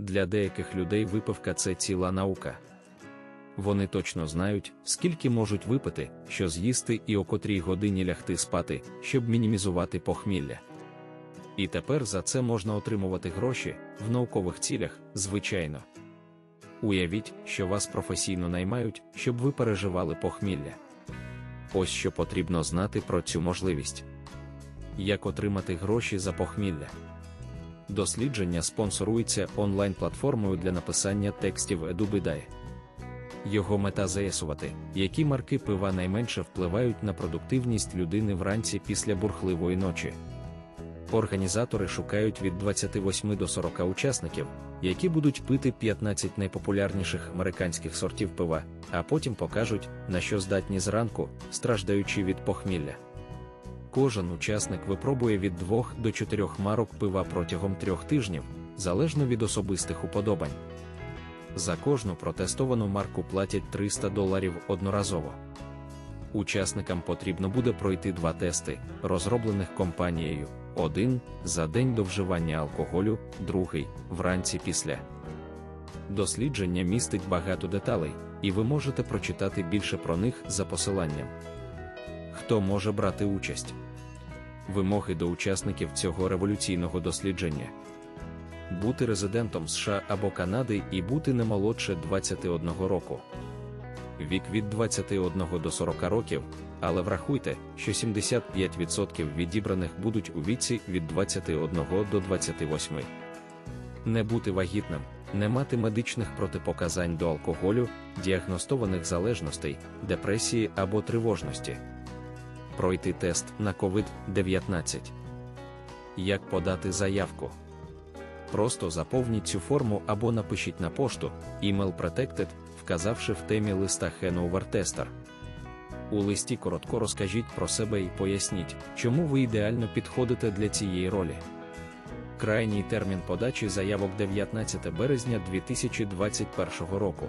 Для деяких людей випивка це ціла наука. Вони точно знають, скільки можуть випити, що з'їсти і о котрій годині лягти спати, щоб мінімізувати похмілля. І тепер за це можна отримувати гроші в наукових цілях, звичайно. Уявіть, що вас професійно наймають, щоб ви переживали похмілля. Ось що потрібно знати про цю можливість. Як отримати гроші за похмілля? Дослідження спонсорується онлайн-платформою для написання текстів EduBidae. Його мета з'ясувати, які марки пива найменше впливають на продуктивність людини вранці після бурхливої ночі. Організатори шукають від 28 до 40 учасників, які будуть пити 15 найпопулярніших американських сортів пива, а потім покажуть, на що здатні зранку, страждаючи від похмілля. Кожен учасник випробує від 2 до 4 марок пива протягом трьох тижнів, залежно від особистих уподобань. За кожну протестовану марку платять 300 доларів одноразово. Учасникам потрібно буде пройти два тести, розроблених компанією: один за день до вживання алкоголю, другий вранці після. Дослідження містить багато деталей, і ви можете прочитати більше про них за посиланням. Хто може брати участь? Вимоги до учасників цього революційного дослідження бути резидентом США або Канади і бути не молодше 21 року. Вік від 21 до 40 років, але врахуйте, що 75% відібраних будуть у віці від 21 до 28. Не бути вагітним, не мати медичних протипоказань до алкоголю, діагностованих залежностей, депресії або тривожності. Пройти тест на COVID-19. Як подати заявку? Просто заповніть цю форму або напишіть на пошту Email Protected, вказавши в темі листа Hanover Tester. У листі коротко розкажіть про себе і поясніть, чому ви ідеально підходите для цієї ролі. Крайній термін подачі заявок 19 березня 2021 року.